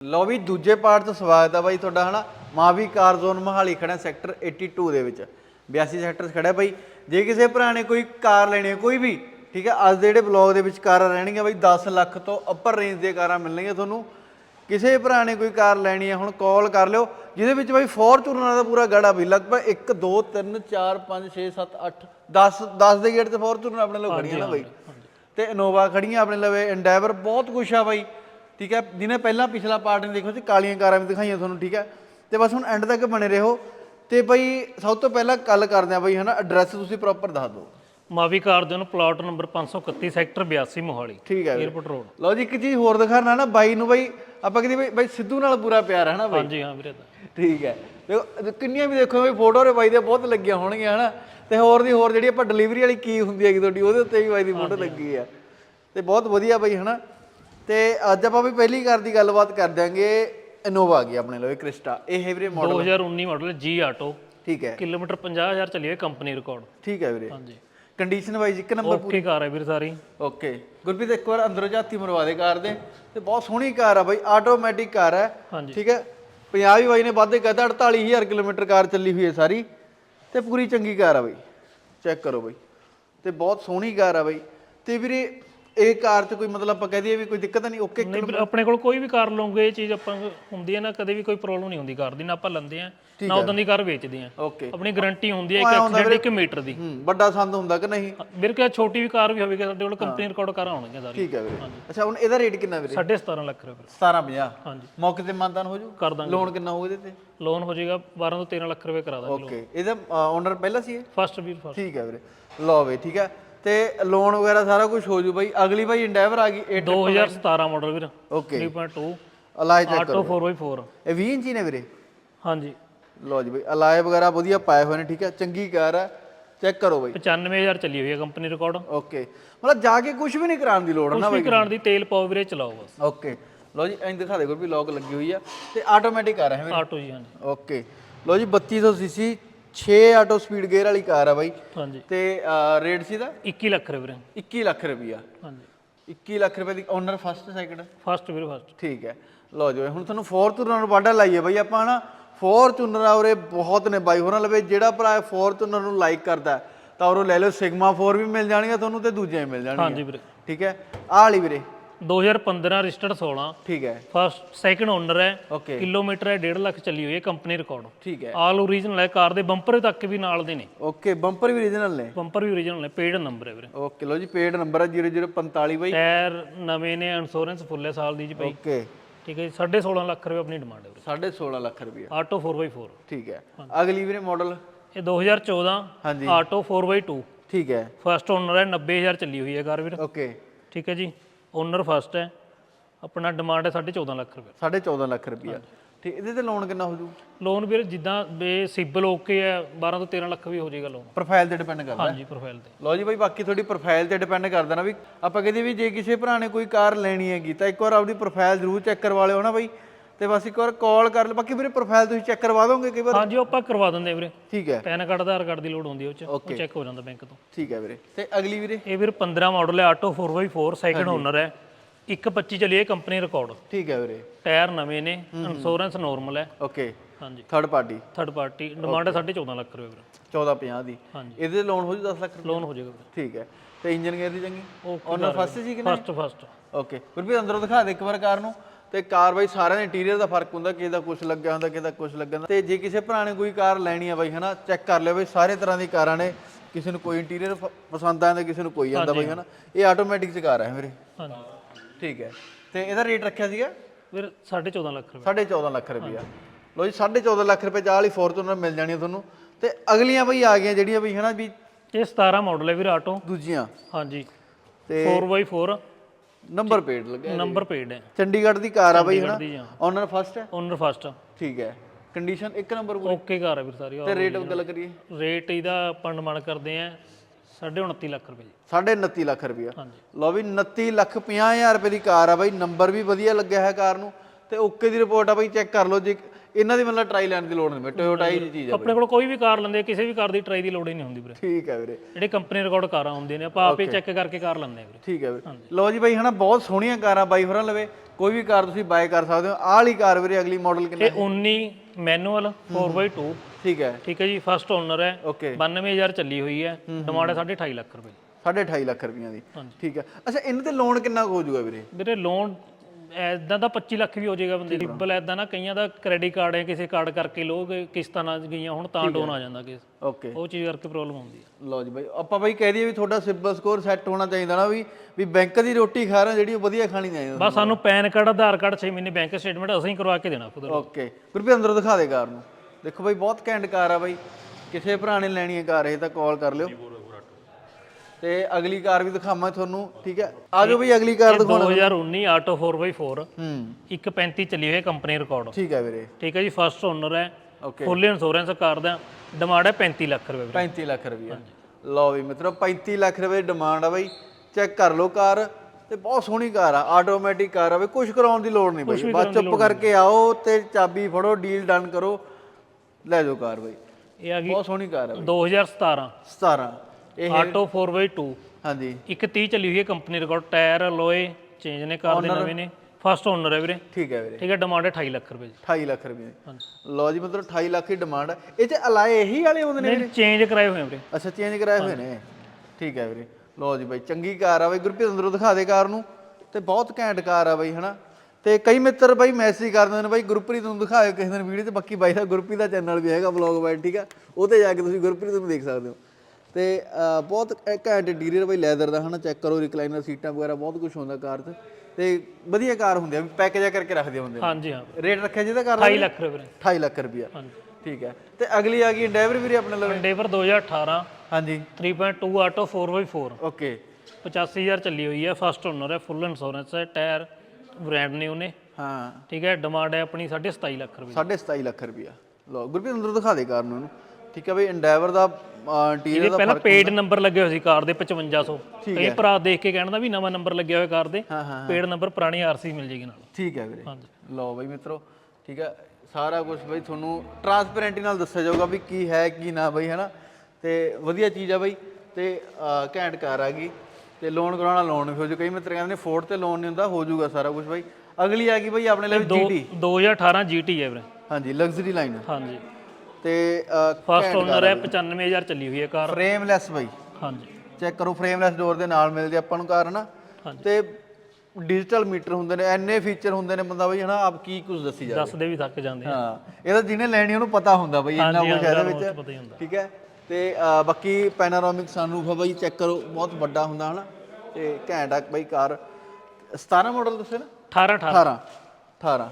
ਲਓ ਵੀ ਦੂਜੇ ਪਾਰਟ ਤੋਂ ਸਵਾਗਤ ਹੈ ਬਾਈ ਤੁਹਾਡਾ ਹਨਾ? ਮਾਵੀ ਕਾਰ ਜ਼ੋਨ ਮਹਾਲੀ ਖੜਾ ਸੈਕਟਰ 82 ਦੇ ਵਿੱਚ। 82 ਸੈਕਟਰ ਖੜਾ ਬਾਈ। ਜੇ ਕਿਸੇ ਭਰਾ ਨੇ ਕੋਈ ਕਾਰ ਲੈਣੀ ਹੈ ਕੋਈ ਵੀ ਠੀਕ ਹੈ ਅੱਜ ਦੇ ਜਿਹੜੇ ਬਲੌਗ ਦੇ ਵਿੱਚ ਕਾਰਾਂ ਰਹਿਣਗੀਆਂ ਬਾਈ 10 ਲੱਖ ਤੋਂ ਉੱਪਰ ਰੇਂਜ ਦੀਆਂ ਕਾਰਾਂ ਮਿਲਣਗੀਆਂ ਤੁਹਾਨੂੰ। ਕਿਸੇ ਭਰਾ ਨੇ ਕੋਈ ਕਾਰ ਲੈਣੀ ਹੈ ਹੁਣ ਕਾਲ ਕਰ ਲਿਓ ਜਿਹਦੇ ਵਿੱਚ ਬਾਈ ਫੋਰਚੂਨਰ ਦਾ ਪੂਰਾ ਗੜਾ ਵੀ ਲਗਭਗ 1 2 3 4 5 6 7 8 10 10 ਦੇ ਗੇਟ ਤੇ ਫੋਰਚੂਨਰ ਆਪਣੇ ਲੋਕ ਖੜੀਆਂ ਨਾ ਬਾਈ। ਤੇ ਇਨੋਵਾ ਖੜੀਆਂ ਆਪਣੇ ਲਵੇ ਐਂਡੈਵਰ ਬਹੁਤ ਕੁਛ ਆ ਬਾਈ। ਠੀਕ ਹੈ? ਜਿਹਨੇ ਪਹਿਲਾਂ ਪਿਛਲਾ ਪਾਰਟ ਨੇ ਦੇਖੋ ਸੀ ਕਾਲੀਆਂ ਕਾਰਾਂ ਵੀ ਦਿਖਾਈਆਂ ਤੁਹਾਨੂੰ ਠੀਕ ਹੈ? ਤੇ ਬਸ ਹੁਣ ਐਂਡ ਤੱਕ ਬਣੇ ਰਹੋ। ਤੇ ਬਾਈ ਸਭ ਤੋਂ ਪਹਿਲਾਂ ਗੱਲ ਕਰਦੇ ਆ ਬਾਈ ਹਨਾ ਐਡਰੈਸ ਤੁਸੀਂ ਪ੍ਰੋਪਰ ਦੱਸ ਦਿਓ। ਮਾਵੀ ਕਾਰ ਦੇ ਨੂੰ ਪਲਾਟ ਨੰਬਰ 531 ਸੈਕਟਰ 82 ਮੋਹਾਲੀ ਠੀਕ ਹੈ। 에어ਪੋਰਟ ਰੋਡ ਲਓ ਜੀ ਇੱਕ ਚੀਜ਼ ਹੋਰ ਦਿਖਾਣਾ ਨਾ ਬਾਈ ਨੂੰ ਬਾਈ ਆਪਾਂ ਕਹਿੰਦੇ ਬਾਈ ਬਾਈ ਸਿੱਧੂ ਨਾਲ ਪੂਰਾ ਪਿਆਰ ਹੈ ਨਾ ਬਾਈ? ਹਾਂਜੀ ਹਾਂ ਵੀਰੇ। ਠੀਕ ਹੈ। ਦੇਖੋ ਕਿੰਨੀਆਂ ਵੀ ਦੇਖੋ ਬਈ ਫੋਟੋ ਰੇ ਬਾਈ ਦੇ ਬਹੁਤ ਲੱਗੀਆਂ ਹੋਣਗੀਆਂ ਹਨਾ? ਤੇ ਹੋਰ ਦੀ ਹੋਰ ਜਿਹੜੀ ਆਪਾਂ ਡਿਲੀਵਰੀ ਵਾਲੀ ਕੀ ਹੁੰਦੀ ਹੈਗੀ ਤੁਹਾਡੀ ਉਹਦੇ ਉੱਤੇ ਵੀ ਬਾਈ ਦੀ ਫੋਟੋ ਲੱਗੀ ਆ। ਤੇ ਬਹੁਤ ਵਧੀਆ ਬਾਈ ਹਨਾ? ਤੇ ਅੱਜ ਆਪਾਂ ਵੀ ਪਹਿਲੀ ਕਾਰ ਦੀ ਗੱਲਬਾਤ ਕਰ ਦਿਆਂਗੇ ਇਨੋਵਾ ਆ ਗਈ ਆਪਣੇ ਲਵੇ ਕ੍ਰਿਸਟਾ ਇਹ ਹੈ ਵੀਰੇ ਮਾਡਲ 2019 ਮਾਡਲ ਜੀ ਆਟੋ ਠੀਕ ਹੈ। ਕਿਲੋਮੀਟਰ 50000 ਚੱਲੀ ਹੋਈ ਕੰਪਨੀ ਰਿਕਾਰਡ ਠੀਕ ਹੈ ਵੀਰੇ। ਹਾਂਜੀ। ਕੰਡੀਸ਼ਨ ਵਾਈਜ਼ ਇੱਕ ਨੰਬਰ ਓਕੇ ਕਾਰ ਹੈ ਵੀਰ ਸਾਰੀ। ਓਕੇ। ਗੁਰਪ੍ਰੀਤ ਇੱਕ ਵਾਰ ਅੰਦਰੋਂ ਝਾਤੀ ਮਰਵਾ ਦੇ ਕਾਰ ਦੇ। ਤੇ ਬਹੁਤ ਸੋਹਣੀ ਕਾਰ ਆ ਬਾਈ ਆਟੋਮੈਟਿਕ ਕਾਰ ਹੈ। ਠੀਕ ਹੈ। ਪੰਜਾਬ ਹੀ ਬਾਈ ਨੇ ਵਾਧੇ ਕਹਤਾ 48000 ਕਿਲੋਮੀਟਰ ਕਾਰ ਚੱਲੀ ਹੋਈ ਹੈ ਸਾਰੀ। ਤੇ ਪੂਰੀ ਚੰਗੀ ਕਾਰ ਆ ਬਾਈ। ਚੈੱਕ ਕਰੋ ਬਾਈ। ਤੇ ਬਹੁਤ ਸੋਹਣੀ ਕਾਰ ਆ ਬਾਈ। ਤੇ ਵੀਰੇ ਇਹ ਕਾਰ 'ਚ ਕੋਈ ਮਤਲਬ ਆਪਾਂ ਕਹਿ ਦਈਏ ਵੀ ਕੋਈ ਦਿੱਕਤ ਨਹੀਂ ਓਕੇ ਨਹੀਂ ਵੀਰ, ਆਪਣੇ ਕੋਲ ਕੋਈ ਵੀ ਕਾਰ ਲਓਗੇ ਇਹ ਚੀਜ਼ ਆਪਾਂ ਨੂੰ ਹੁੰਦੀ ਹੈ ਨਾ ਕਦੇ ਵੀ ਕੋਈ ਪ੍ਰੋਬਲਮ ਨਹੀਂ ਹੁੰਦੀ ਕਾਰ ਦੀ ਨਾ ਆਪਾਂ ਲੈਂਦੇ ਆ ਨਾ ਉਦੋਂ ਦੀ ਕਾਰ ਵੇਚਦੇ ਆ ਓਕੇ ਆਪਣੀ ਗਾਰੰਟੀ ਹੁੰਦੀ ਹੈ ਇੱਕ ਐਕਸੀਡੈਂਟ ਇੱਕ ਮੀਟਰ ਦੀ। ਹੂੰ ਵੱਡਾ ਸੰਦ ਹੁੰਦਾ ਕਿ ਨਹੀਂ? ਵੀਰ ਕਿਹਾ ਛੋਟੀ ਵੀ ਕਾਰ ਵੀ ਹੋਵੇਗੀ ਸਾਡੇ ਕੋਲ ਕੰਪਨੀ ਰਿਕਾਰਡ ਕਾਰਾਂ ਹੋਣਗੀਆਂ ਸਾਰੀ ਠੀਕ ਹੈ ਵੀਰੇ। ਅੱਛਾ ਹੁਣ ਇਹਦਾ ਰੇਟ ਕਿੰਨਾ ਵੀਰੇ? 17.5 ਲੱਖ ਰੁਪਏ। 1750 ਹਾਂਜੀ। ਮੌਕੇ ਤੇ ਮਾਨਤਾਨ ਹੋ ਜੂ ਕਰ ਦਾਂਗੇ। ਲੋਨ ਕਿੰਨਾ ਹੋਊ ਇਹਦੇ ਤੇ? ਲੋਨ ਹੋ ਜਾਏਗਾ 12 ਤੋਂ 13 ਲੱਖ ਰੁਪਏ ਕਰਾ ਦਾਂਗੇ ਓਕੇ ਇਹਦਾ ਓਨਰ ਪਹਿਲਾਂ ਸੀ ਇਹ? ਫਸਟ ਵੀਰ ਫਸਟ ਠੀਕ ਹੈ ਵੀਰੇ। ਲਓ ਵੇ ਠੀਕ ਹੈ। ਤੇ ਲੋਨ ਵਗੈਰਾ ਸਾਰਾ ਕੁਝ ਹੋ ਜੂ ਬਾਈ। ਅਗਲੀ ਬਾਈ ਇੰਡੈਵਰ ਆ ਗਈ 8 2017 ਮਾਡਲ ਵੀਰ। Okay 3.2 alloy check auto 4x4 ਇਹ 20 ਇੰਚੀ ਨੇ ਵੀਰੇ। ਹਾਂਜੀ। ਲਓ ਜੀ ਬਾਈ ਅਲਾਈ ਵਗੈਰਾ ਵਧੀਆ ਪਾਏ ਹੋਏ ਨੇ ਠੀਕ ਹੈ? ਚੰਗੀ ਕਾਰ ਹੈ। ਚੈੱਕ ਕਰੋ ਬਾਈ। 95000 ਚੱਲੀ ਹੋਈ ਹੈ ਕੰਪਨੀ ਰਿਕਾਰਡ ਓਕੇ ਮਤਲਬ ਜਾ ਕੇ ਕੁਝ ਵੀ ਨਹੀਂ ਕਰਾਉਣ ਦੀ ਲੋੜ ਹੈ ਨਾ ਕੁਝ ਵੀ ਕਰਾਉਣ ਦੀ ਤੇਲ ਪਾਓ ਵੀਰੇ ਚਲਾਓ ਬਸ। ਓਕੇ ਲਓ ਜੀ ਐਂ ਦਿਖਾ ਦੇ ਕੋਈ ਵੀ ਲੌਕ ਲੱਗੀ ਹੋਈ ਆ। ਤੇ ਆਟੋਮੈਟਿਕ ਕਾਰ ਹੈ ਆਟੋ ਜੀ ਹਾਂਜੀ। ਓਕੇ ਲਓ ਜੀ 3200 ਸੀਸੀ 6 ਆਟੋ ਸਪੀਡ ਗੇਅਰ ਵਾਲੀ ਕਾਰ ਆ ਬਾਈ। ਹਾਂਜੀ। ਤੇ ਰੇਟ ਸੀ ਦਾ 21 ਲੱਖ ਰੁਪਏ ਵੀਰੇ 21 ਲੱਖ ਰੁਪਈਆ। ਹਾਂਜੀ। 21 ਲੱਖ ਰੁਪਏ ਦੀ ਓਨਰ ਫਸਟ ਸੈਕਿੰਡ ਫਸਟ ਵੀਰੇ ਫਸਟ ਠੀਕ ਹੈ। ਲਓ ਜੀ ਹੁਣ ਤੁਹਾਨੂੰ ਫੋਰਚੂਨਰ ਵਾਡਾ ਲਾਈਏ ਬਾਈ। ਆਪਾਂ ਨਾ ਫੋਰਚੂਨਰ ਆ ਉਰੇ ਬਹੁਤ ਨੇ ਬਾਈ। ਹੋਰਾਂ ਲਵੇ ਜਿਹੜਾ ਭਰਾ ਫੋਰਚੂਨਰ ਨੂੰ ਲਾਈਕ ਕਰਦਾ ਤਾਂ ਉਹ ਲੈ ਲਓ। ਸਿਗਮਾ 4 ਵੀ ਮਿਲ ਜਾਣਗੀਆਂ ਤੁਹਾਨੂੰ ਤੇ ਦੂਜੀਆਂ ਵੀ ਮਿਲ ਜਾਣਗੀਆਂ। ਹਾਂਜੀ ਵੀਰੇ। ਠੀਕ ਹੈ। ਆਹ ਵਾਲੀ ਵੀਰੇ। 2015 ਰਜਿਸਟਰਡ 16 ਠੀਕ ਹੈ। ਫਸਟ ਸੈਕਿੰਡ ਓਨਰ ਹੈ। ਕਿਲੋਮੀਟਰ ਹੈ 1.5 ਲੱਖ ਚੱਲੀ ਹੋਈ ਹੈ ਕੰਪਨੀ ਰਿਕਾਰਡ ਠੀਕ ਹੈ। ਆਲ ਓਰੀਜਨਲ ਹੈ ਕਾਰ ਦੇ ਬੰਪਰ ਤੱਕ ਵੀ ਨਾਲ ਦੇ ਨੇ। ਓਕੇ ਬੰਪਰ ਵੀ ਰੀਜਨਲ ਨੇ। ਬੰਪਰ ਵੀ ਓਰੀਜਨਲ ਨੇ ਪੇਡ ਨੰਬਰ ਹੈ ਵੀਰੇ। ਓਕੇ ਲਓ ਜੀ ਪੇਡ ਨੰਬਰ ਹੈ 0045 ਬਾਈ। ਟਾਇਰ ਨਵੇਂ ਨੇ ਇੰਸ਼ੋਰੈਂਸ ਫੁੱਲ ਹੈ ਸਾਲ ਦੀ ਜੀ ਭਾਈ ਓਕੇ ਠੀਕ ਹੈ ਜੀ 16.5 ਲੱਖ ਰੁਪਏ ਆਪਣੀ ਡਿਮਾਂਡ ਹੈ ਵੀਰੇ। 16.5 ਲੱਖ ਰੁਪਈਆ ਆਟੋ 4x4 ਠੀਕ ਹੈ। ਅਗਲੀ ਵੀਰੇ ਮਾਡਲ ਇਹ 2014 ਹਾਂਜੀ। ਆਟੋ 4x2 ਠੀਕ ਹੈ। ਫਸਟ ਓਨਰ ਹੈ 90000 ਚੱਲੀ ਹੋਈ ਹੈ ਕਾਰ ਵੀਰ। ਓਕੇ ਠੀਕ ਹੈ ਜੀ। ਓਨਰ ਫਸਟ ਹੈ। ਆਪਣਾ ਡਿਮਾਂਡ ਹੈ 14.5 ਲੱਖ ਰੁਪਏ। 14.5 ਲੱਖ ਰੁਪਈਆ। ਠੀਕ ਇਹਦੇ ਤੇ ਲੋਨ ਕਿੰਨਾ ਹੋ ਜੂ? ਲੋਨ ਵੀਰ ਜਿੱਦਾਂ ਬੇ ਸਿਬਲ ਓਕੇ ਹੈ 12 ਤੋਂ 13 ਲੱਖ ਵੀ ਹੋ ਜਾਏਗਾ ਲੋਨ ਪ੍ਰੋਫਾਈਲ ਤੇ ਡਿਪੈਂਡ ਕਰਦਾ ਹਾਂਜੀ ਪ੍ਰੋਫਾਈਲ ਤੇ। ਲਓ ਜੀ ਬਾਈ ਬਾਕੀ ਤੁਹਾਡੀ ਪ੍ਰੋਫਾਈਲ ਤੇ ਡਿਪੈਂਡ ਕਰਦਾ ਨਾ ਵੀ ਆਪਾਂ ਕਹਿੰਦੇ ਵੀ ਜੇ ਕਿਸੇ ਭਰਾ ਨੇ ਕੋਈ ਕਾਰ ਲੈਣੀ ਹੈਗੀ ਤਾਂ ਇੱਕ ਵਾਰ ਆਪਦੀ ਪ੍ਰੋਫਾਈਲ ਜ਼ਰੂਰ ਚੈੱਕ ਕਰਵਾ ਲਿਓ ਨਾ ਬਾਈ। ਤੇ ਬਸ ਇੱਕ ਵਾਰ ਕਾਲ ਕਰ ਲਿਓ ਬਾਕੀ ਵੀਰੇ ਪ੍ਰੋਫਾਈਲ ਤੁਸੀਂ ਚੈੱਕ ਕਰਵਾ ਦੋਗੇ ਕਈ ਵਾਰ? ਹਾਂਜੀ ਉਹ ਆਪਾਂ ਕਰਵਾ ਦਿੰਦੇ ਆ ਵੀਰੇ। ਠੀਕ ਹੈ। ਪੈਨ ਕਾਰਡ ਆਧਾਰ ਕਾਰਡ ਦੀ ਲੋੜ ਹੁੰਦੀ ਹੈ ਉਹ ਚ। ਉਹ ਚੈੱਕ ਹੋ ਜਾਂਦਾ ਬੈਂਕ ਤੋਂ। ਠੀਕ ਹੈ ਵੀਰੇ। ਤੇ ਅਗਲੀ ਵੀਰੇ? ਇਹ ਵੀਰ 15 ਮਾਡਲ ਹੈ ਆਟੋ 4x4 ਸੈਕਿੰਡ ਓਨਰ ਹੈ। 125 ਚੱਲੀ ਹੈ ਕੰਪਨੀ ਰਿਕਾਰਡ ਠੀਕ ਹੈ ਵੀਰੇ। ਟਾਇਰ ਨਵੇਂ ਨੇ ਇੰਸ਼ੋਰੈਂਸ ਨਾਰਮਲ ਹੈ। ਓਕੇ ਹਾਂਜੀ। Third party third party demand ਹੈ 14.5 ਲੱਖ ਰੁਪਏ ਵੀਰ। 1450 ਦੀ। ਹਾਂਜੀ। ਇਹਦੇ ਲੋਨ ਹੋ ਜੂ 10 ਲੱਖ ਰੁਪਏ? ਲੋਨ ਹੋ ਜਾਏਗਾ ਵੀਰ। ਠੀਕ ਹੈ। ਤੇ ਇੰਜਨ ਗੇਅਰ ਦੀ ਚੰਗੀ? Okay ਉਹਨਾਂ ਫਸਟ ਸੀ ਕਿ ਨਹੀਂ? ਫਸਟ ਫਸਟ ਓਕੇ ਫਿਰ ਵੀ ਅੰਦਰੋਂ ਦਿਖਾ ਦੇ ਇੱਕ ਵਾਰ ਕਾਰ ਨੂੰ। ਤੇ ਕਾਰ ਬਾਈ ਸਾਰਿਆਂ ਦੇ ਇੰਟੀਰੀਅਰ ਦਾ ਫ਼ਰਕ ਹੁੰਦਾ ਕਿਸੇ ਦਾ ਕੁਝ ਲੱਗਿਆ ਹੁੰਦਾ ਕਿਸੇ ਦਾ ਕੁਝ ਲੱਗਿਆ ਹੁੰਦਾ। ਤੇ ਜੇ ਕਿਸੇ ਭਰਾ ਨੇ ਕੋਈ ਕਾਰ ਲੈਣੀ ਆ ਬਾਈ ਹਨਾ ਚੈੱਕ ਕਰ ਲਿਓ ਬਈ ਸਾਰੇ ਤਰ੍ਹਾਂ ਦੀ ਕਾਰਾਂ ਨੇ ਕਿਸੇ ਨੂੰ ਕੋਈ ਇੰਟੀਰੀਅਰ ਪਸੰਦ ਆਉਂਦਾ ਕਿਸੇ ਨੂੰ ਕੋਈ ਆਉਂਦਾ ਬਾਈ ਹਨਾ। ਇਹ ਆਟੋਮੈਟਿਕ ਚ ਕਾਰ ਹੈ ਵੀਰੇ ਹਾਂਜੀ। ਠੀਕ ਹੈ। ਤੇ ਇਹਦਾ ਰੇਟ ਰੱਖਿਆ ਸੀਗਾ? ਵੀਰ 14.5 ਲੱਖ ਰੁਪਏ। 14.5 ਲੱਖ ਰੁਪਈਆ ਲੋ ਜੀ 14.5 ਲੱਖ ਰੁਪਏ ਚਾਹ ਵਾਲੀ ਫੋਰਚੂਨਰ ਮਿਲ ਜਾਣੀ ਤੁਹਾਨੂੰ। ਤੇ ਅਗਲੀਆਂ ਬਈ ਆ ਗਈਆਂ ਜਿਹੜੀਆਂ ਬਈ ਹਨਾ ਵੀ ਇਹ 17 ਮਾਡਲ ਹੈ ਵੀਰ ਆਟੋ ਦੂਜੀਆਂ। ਹਾਂਜੀ। ਤੇ 4x4 ਨੰਬਰ ਪਲੇਟ ਲੱਗਿਆ ਨੰਬਰ ਪੇਡ ਹੈ। ਚੰਡੀਗੜ੍ਹ ਦੀ ਕਾਰ ਆ ਬਈ ਹਨਾ? ਦੀ ਓਨਰ ਫਸਟ ਹੈ? ਓਨਰ ਫਸਟ ਠੀਕ ਹੈ। ਕੰਡੀਸ਼ਨ ਇੱਕ ਨੰਬਰ ਓਕੇ ਕਾਰ ਹੈ ਵੀਰ ਸਾਰੀ ਤੇ ਰੇਟ ਗੱਲ ਕਰੀਏ। ਰੇਟ ਇਹਦਾ ਆਪਾਂ ਡਿਮਾਂਡ ਕਰਦੇ ਆ 29.5 ਲੱਖ ਰੁਪਏ ਜੀ। ਸਾਢੇ 29 ਲੱਖ ਰੁਪਇਆ ਹਾਂਜੀ। ਲਓ ਵੀ 29 ਲੱਖ 50000 ਰੁਪਏ ਦੀ ਕਾਰ ਆ ਬਾਈ। ਨੰਬਰ ਵੀ ਵਧੀਆ ਲੱਗਿਆ ਹੈ ਕਾਰ ਨੂੰ। ਤੇ ਓਕੇ ਦੀ ਰਿਪੋਰਟ ਆ ਬਾਈ ਚੈੱਕ ਕਰ ਲਓ ਜੇ ਇਹਨਾਂ ਦੀ ਮਤਲਬ ਟਰਾਈ ਲੈਣ ਦੀ ਲੋੜ ਨਹੀਂ ਟੋਯੋਟਾ ਹੀ ਚੀਜ਼ ਆ ਆਪਣੇ ਕੋਲ ਕੋਈ ਵੀ ਕਾਰ ਲੈਂਦੇ ਆ, ਕਿਸੇ ਵੀ ਕਾਰ ਦੀ ਟਰਾਈ ਦੀ ਲੋੜ ਹੀ ਨਹੀਂ ਹੁੰਦੀ ਵੀਰੇ। ਠੀਕ ਹੈ ਵੀਰੇ। ਜਿਹੜੇ ਕੰਪਨੀ ਰਿਕਾਰਡ ਕਾਰਾਂ ਹੁੰਦੀਆਂ ਨੇ ਆਪਾਂ ਆਪੇ ਚੈੱਕ ਕਰਕੇ ਕਾਰ ਲੈਂਦੇ ਆ ਵੀਰੇ। ਠੀਕ ਹੈ ਵੀਰੇ। ਲਓ ਜੀ ਬਾਈ ਹਨਾ ਬਹੁਤ ਸੋਹਣੀਆਂ ਕਾਰਾਂ ਬਾਈ ਹੋਰਾਂ ਲਵੇ। ਕੋਈ ਵੀ ਕਾਰ ਤੁਸੀਂ ਬਾਏ ਕਰ ਸਕਦੇ ਹੋ। ਆਹ ਵਾਲੀ ਕਾਰ ਵੀਰੇ ਅਗਲੀ ਮਾਡਲ ਕਿੰਨਾ ਇਹ 19 ਮੈਨੂਅਲ 4x2 ਠੀਕ ਹੈ। ਠੀਕ ਹੈ ਜੀ ਫਸਟ ਓਨਰ ਹੈ। ਓਕੇ 92000 ਚੱਲੀ ਹੋਈ ਹੈ। ਡਿਮਾਂਡ ਹੈ। 2.5 ਲੱਖ ਰੁਪਏ। 2.5 ਲੱਖ ਰੁਪਈਆਂ ਦੀ। ਠੀਕ ਹੈ। ਅੱਛਾ ਇਹਨਾਂ ਤੇ ਲੋਨ ਕਿੰਨਾ ਕੁ ਹੋ ਜਾਊਗਾ ਵੀਰੇ? ਵੀਰੇ ਲੋਨ ਐਦਾਂ ਦਾ 25 ਲੱਖ ਵੀ ਹੋ ਜਾਏਗਾ ਬੰਦੇ ਦੀ। ਬਿਲ ਐਦਾਂ ਨਾ ਕਈਆਂ ਦਾ ਕ੍ਰੈਡਿਟ ਕਾਰਡ ਹੈ ਕਿਸੇ ਕਾਰਡ ਕਰਕੇ ਲੋਕ ਕਿਸ਼ਤਾਂ ਨਾਲ ਗਈਆਂ ਹੁਣ ਤਾਂ ਡੋਨ ਆ। ਜਾਂਦਾ ਕੇਸ ਓਕੇ ਉਹ ਚੀਜ਼ ਕਰਕੇ ਪ੍ਰੋਬਲਮ ਆਉਂਦੀ ਹੈ ਲਓ ਜੀ ਬਾਈ ਆਪਾਂ ਬਾਈ ਕਹਿ ਦਈਏ ਵੀ ਤੁਹਾਡਾ ਸਿਬਲ ਸਕੋਰ ਸੈੱਟ ਹੋਣਾ ਚਾਹੀਦਾ ਨਾ ਵੀ ਵੀ ਬੈਂਕ ਦੀ ਰੋਟੀ ਖਾ ਰਹੇ ਜਿਹੜੀ ਉਹ ਵਧੀਆ ਖਾਣੀ ਚਾਹੀਦੀ ਬਸ ਸਾਨੂੰ ਪੈਨ ਕਾਰਡ ਆਧਾਰ ਕਾਰਡ 6 ਮਹੀਨੇ ਬੈਂਕ ਸਟੇਟਮੈਂਟ ਅਸੀਂ ਕਰਵਾ ਕੇ ਦੇਣਾ ਖੁਦ ਓਕੇ ਗੁਰਪ੍ਰੀਤ ਅੰਦਰੋਂ ਦਿਖਾ ਦੇ ਕਾਰ ਨੂੰ। ਦੇਖੋ ਬਾਈ ਬਹੁਤ ਘੈਂਟ ਕਾਰ ਆ ਬਾਈ। ਕਿਸੇ ਭਰਾ ਨੇ ਲੈਣੀ ਹੈ ਕਾਰ ਇਹ ਤਾਂ ਕਾਲ ਕਰ ਲਿਓ। ਤੇ ਅਗਲੀ ਕਾਰ ਵੀ ਦਿਖਾਵਾਂ ਤੁਹਾਨੂੰ ਠੀਕ ਹੈ? ਆਜੋ ਬਈ ਅਗਲੀ ਕਾਰ ਦਿਖਾਓ 2019 ਆਟੋ 4x4 ਹੂੰ। 135 ਚੱਲੀ ਹੋਈ ਕੰਪਨੀ ਰਿਕਾਰਡ ਠੀਕ ਹੈ ਵੀਰੇ। ਠੀਕ ਹੈ ਜੀ ਫਸਟ ਓਨਰ ਹੈ। ਓਕੇ ਫੁੱਲ ਇੰਸ਼ੋਰੈਂਸ ਕਰਦਾ ਡਿਮਾਂਡ ਹੈ 35 ਲੱਖ ਰੁਪਏ 35 ਲੱਖ ਰੁਪਈਆ ਲਓ ਵੀ ਮਿੱਤਰੋ 35 ਲੱਖ ਰੁਪਏ ਡਿਮਾਂਡ ਆ ਬਾਈ। ਚੈੱਕ ਕਰ ਲਓ ਕਾਰ। ਤੇ ਬਹੁਤ ਸੋਹਣੀ ਕਾਰ ਆ। ਆਟੋਮੈਟਿਕ ਕਾਰ ਆ ਬਈ। ਕੁਝ ਕਰਾਉਣ ਦੀ ਲੋੜ ਨਹੀਂ ਬਾਈ। ਬਸ ਚੁੱਪ ਕਰਕੇ ਆਓ ਤੇ ਚਾਬੀ ਫੜੋ ਡੀਲ ਡਨ ਕਰੋ। ਲੈ ਜਾਓ ਕਾਰ ਬਾਈ। ਇਹ ਆ ਗਈ ਬਹੁਤ ਸੋਹਣੀ ਕਾਰ ਆ ਬਾਈ। 2017 17 ਇਹ ਆਟੋ 4x2 ਹਾਂਜੀ। ਇੱਕ 30 ਚੱਲੀ ਹੋਈ ਹੈ ਕੰਪਨੀ ਰਿਕਾਰਡ ਟਾਇਰ ਲੋਏ ਚੇਂਜ ਨੇ ਕਰਦੇ ਨਵੇਂ ਨੇ। ਫਸਟ ਓਨਰ ਹੈ ਵੀਰੇ। ਠੀਕ ਹੈ ਵੀਰੇ। ਠੀਕ ਹੈ ਡਿਮਾਂਡ ਹੈ 28 ਲੱਖ ਰੁਪਏ ਜੀ 28 ਲੱਖ ਰੁਪਏ ਲਓ ਜੀ ਮਤਲਬ 28 ਲੱਖ ਦੀ ਡਿਮਾਂਡ ਹੈ। ਇਹ ਤੇ ਅਲਾਏ ਇਹੀ ਵਾਲੇ ਹੁੰਦੇ ਨੇ ਨਹੀਂ ਚੇਂਜ ਕਰਾਏ ਹੋਏ ਵੀਰੇ। ਅੱਛਾ ਚੇਂਜ ਕਰਾਏ ਹੋਏ ਨੇ। ਠੀਕ ਹੈ ਵੀਰੇ। ਲਓ ਜੀ ਬਾਈ ਚੰਗੀ ਕਾਰ ਆ ਬਾਈ। ਗੁਰਪ੍ਰੀਤ ਅੰਦਰੋਂ ਦਿਖਾ ਦੇ ਕਾਰ ਨੂੰ। ਤੇ ਬਹੁਤ ਘੈਂਟ ਕਾਰ ਆ ਬਾਈ ਹਨਾ? ਤੇ ਕਈ ਮਿੱਤਰ ਬਾਈ ਮੈਸੇਜ ਕਰਦੇ ਨੇ ਬਾਈ ਗੁਰਪ੍ਰੀਤ ਨੂੰ ਦਿਖਾਇਓ ਕਿਸੇ ਦਿਨ ਵੀਡੀਓ ਤੇ ਬਾਕੀ ਬਾਈ ਦਾ ਗੁਰਪ੍ਰੀਤ ਦਾ ਚੈਨਲ ਵੀ ਹੈਗਾ ਵਲੌਗ ਬਾਈ ਠੀਕ ਆ? ਉਹ ਤੇ ਜਾ ਕੇ ਤੁਸੀਂ ਗੁਰਪ੍ਰੀਤ ਨੂੰ ਦੇਖ ਸਕਦੇ ਹੋ। ਤੇ ਬਹੁਤ ਘੈਂਟ ਇੰਟੀਰੀਅਰ ਬਾਈ ਲੈਦਰ ਦਾ ਹਨਾ ਚੈੱਕ ਕਰੋ ਰਿਕਲਾਈਨਰ ਸੀਟਾਂ ਵਗੈਰਾ ਬਹੁਤ ਕੁਝ ਹੁੰਦਾ ਕਾਰ 'ਚ। ਤੇ ਵਧੀਆ ਕਾਰ ਹੁੰਦੀ ਆ ਪੈਕੇਜ ਕਰਕੇ ਰੱਖਦੇ ਹੁੰਦੇ ਹਾਂਜੀ ਹਾਂ। ਰੇਟ ਰੱਖਿਆ ਜਿਹਦਾ ਕਾਰ ਦਾ 28 ਲੱਖ ਰੁਪਏ ਵੀਰੇ 28 ਲੱਖ ਰੁਪਿਆ ਹਾਂਜੀ। ਠੀਕ ਹੈ। ਤੇ ਅਗਲੀ ਆ ਗਈ ਇੰਡੈਵਰ ਵੀਰੇ ਆਪਣੇ ਲਵੇ ਡੇਵਰ 2018 ਹਾਂਜੀ। 3.2 ਆਟੋ 4x4 ਓਕੇ। 85000 ਚੱਲੀ ਹੋਈ ਹੈ ਫਸਟ ਓਨਰ ਹੈ ਫੁੱਲ ਇੰਸ਼ੋਰੈਂਸ ਹੈ ਟਾਇਰ ਬ੍ਰਾਂਡ ਨਿਊ ਨੇ। ਹਾਂ। ਠੀਕ ਹੈ ਡਿਮਾਂਡ ਹੈ ਆਪਣੀ 27.5 ਲੱਖ ਰੁਪਏ। 27.5 ਲੱਖ ਰੁਪਿਆ ਲਓ ਗੁਰਪ੍ਰੀਤ ਅੰਦਰ ਦਿਖਾ ਦੇ ਕਾਰ ਨੂੰ ਠੀਕ ਹੈ ਬਈ ਇੰਡੈਵਰ ਦਾ ਇੰਟੀਰੀਅਰ ਇਹਦੇ ਦਾ ਪਹਿਲਾਂ ਪੇਡ ਨੰਬਰ ਲੱਗੇ ਹੋਏ ਸੀ ਕਾਰ ਦੇ 5500 ਠੀਕ ਕਈ ਭਰਾ ਦੇਖ ਕੇ ਕਹਿਣ ਦਾ ਵੀ ਨਵਾਂ ਨੰਬਰ ਲੱਗਿਆ ਹੋਇਆ ਕਾਰ ਦੇ। ਪੇਡ ਨੰਬਰ ਪੁਰਾਣੀ ਆਰਸੀ ਮਿਲ ਜੇਗੀ ਨਾਲ। ਠੀਕ ਹੈ ਵੀਰੇ। ਹਾਂਜੀ। ਲਓ ਬਈ ਮਿੱਤਰੋ ਠੀਕ ਹੈ। ਸਾਰਾ ਕੁਝ ਬਈ ਤੁਹਾਨੂੰ ਟਰਾਂਸਪੇਰੈਂਟੀ ਨਾਲ ਦੱਸਿਆ ਜਾਊਗਾ ਵੀ ਕੀ ਹੈ ਕੀ ਨਾ ਬਈ ਹਨਾ? ਤੇ ਵਧੀਆ ਚੀਜ਼ ਆ ਬਈ। ਤੇ ਘੈਂਟ ਕਾਰ ਆ ਗਈ। ਤੇ ਲੋਨ ਕਰਾਉਣਾ ਲੋਨ ਹੋ ਜੂ। ਕਈ ਮਿੱਤਰ ਕਹਿੰਦੇ ਨੇ ਫੋਰਡ ਤੇ ਲੋਨ ਨਹੀਂ ਹੁੰਦਾ ਹੋ ਜਾਊਗਾ ਸਾਰਾ ਕੁਝ ਬਈ। ਅਗਲੀ ਆ ਗਈ ਬਈ ਆਪਣੇ ਲਈ ਜੀਟੀ 2018 GT ਹੈ ਵੀਰੇ। ਹਾਂਜੀ ਲਗਜ਼ਰੀ ਲਾਈਨ ਹਾਂਜੀ। ਤੇ ਫਸਟ ਓਨਰ ਹੈ 95000 ਚੱਲੀ ਹੋਈ ਹੈ ਕਾਰ। ਫਰੇਮਲੈਸ ਬਈ। ਹਾਂਜੀ। ਚੈੱਕ ਕਰੋ ਫਰੇਮਲੈਸ ਡੋਰ ਦੇ ਨਾਲ ਮਿਲਦੀ ਆਪਾਂ ਨੂੰ ਕਾਰ ਹਨਾ। ਤੇ ਡਿਜੀਟਲ ਮੀਟਰ ਹੁੰਦੇ ਨੇ ਐਨੇ ਫੀਚਰ ਹੁੰਦੇ ਨੇ ਬੰਦਾ ਬਈ ਹਨਾ ਆਪ ਕੀ ਕੁਝ ਦੱਸੀ ਜਾ ਦੱਸਦੇ ਵੀ ਥੱਕ ਜਾਂਦੇ ਹਾਂ ਇਹਦਾ ਜਿਹਨੇ ਲੈਣੀ ਉਹਨੂੰ ਪਤਾ ਹੁੰਦਾ ਬਈ ਇੰਨਾ ਕੁਝ ਇਹਦੇ ਵਿੱਚ। ਠੀਕ ਹੈ? ਤੇ ਬਾਕੀ ਪੈਨਾਰੋਮਿਕ ਸਨਰੂਫ ਆ ਬਈ ਚੈੱਕ ਕਰੋ ਬਹੁਤ ਵੱਡਾ ਹੁੰਦਾ ਹਨਾ? ਤੇ ਘੈਂਟ ਆ ਬਈ ਕਾਰ। 17 ਮਾਡਲ ਦੱਸੇ ਨਾ? 18 18 18 18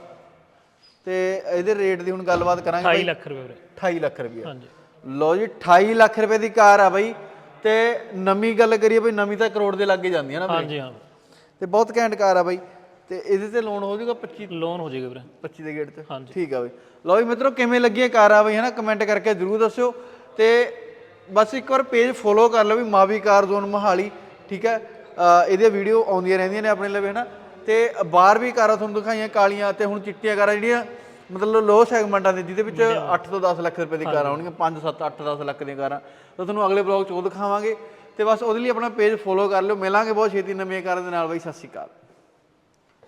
ਤੇ ਇਹਦੇ ਰੇਟ ਦੀ ਹੁਣ ਗੱਲਬਾਤ ਕਰਾਂਗੇ 28 ਲੱਖ ਰੁਪਏ ਵੀਰੇ। 28 ਲੱਖ ਰੁਪਏ। ਹਾਂਜੀ। ਲਓ ਜੀ 28 ਲੱਖ ਰੁਪਏ ਦੀ ਕਾਰ ਆ ਬਈ। ਤੇ ਨਵੀਂ ਗੱਲ ਕਰੀਏ ਬਈ ਨਵੀਂ ਤਾਂ ਕਰੋੜ ਦੇ ਲਾਗੇ ਜਾਂਦੀ ਹੈ ਨਾ ਬਈ ਹਾਂਜੀ ਹਾਂ। ਤੇ ਬਹੁਤ ਘੈਂਟ ਕਾਰ ਆ ਬਈ। ਤੇ ਇਹਦੇ ਤੇ ਲੋਨ ਹੋ ਜਾਊਗਾ 25 ਲੋਨ ਹੋ ਜਾਏਗਾ ਵੀਰੇ। 25 ਦੇ ਗੇਟ ਤੇ? ਹਾਂਜੀ। ਠੀਕ ਆ ਬਈ। ਲਓ ਵੀ ਮਿੱਤਰੋ ਕਿਵੇਂ ਲੱਗੀ ਇਹ ਕਾਰ ਆ ਬਈ ਹਨਾ? ਕਮੈਂਟ ਕਰਕੇ ਜਰੂਰ ਦੱਸਿਓ। ਤੇ ਬਸ ਇੱਕ ਵਾਰ ਪੇਜ ਫੋਲੋ ਕਰ ਲਓ ਵੀ ਮਾਵੀ ਕਾਰ ਜ਼ੋਨ ਮਹਾਲੀ ਠੀਕ ਹੈ ਅਹ ਇਹਦੀਆਂ ਵੀਡੀਓ ਆਉਂਦੀਆਂ ਰਹਿੰਦੀਆਂ ਨੇ ਆਪਣੇ ਲਵੇ ਹਨਾ? ਤੇ ਬਾਹਰ ਵੀ ਕਾਰਾਂ ਤੁਹਾਨੂੰ ਦਿਖਾਈਆਂ ਕਾਲੀਆਂ ਤੇ ਹੁਣ ਚਿੱਟੀਆਂ ਕਾਰਾਂ ਜਿਹੜੀਆਂ ਮਤਲਬ ਲੋ ਸੈਗਮੈਂਟਾਂ ਦੇ ਜਿਹਦੇ ਵਿੱਚ 8 ਤੋਂ 10 ਲੱਖ ਰੁਪਏ ਦੀ ਕਾਰਾਂ ਆਉਣਗੀਆਂ 5 7 8 10 ਲੱਖ ਦੀਆਂ ਕਾਰਾਂ। ਤਾਂ ਤੁਹਾਨੂੰ ਅਗਲੇ ਬਲੌਗ 'ਚ ਉਹ ਦਿਖਾਵਾਂਗੇ। ਤੇ ਬਸ ਉਹਦੇ ਲਈ ਆਪਣਾ ਪੇਜ ਫੋਲੋ ਕਰ ਲਿਓ। ਮਿਲਾਂਗੇ ਬਹੁਤ ਛੇਤੀ ਨਵੀਆਂ ਕਾਰਾਂ ਦੇ ਨਾਲ ਬਈ ਸਤਿ ਸ਼੍ਰੀ ਅਕਾਲ।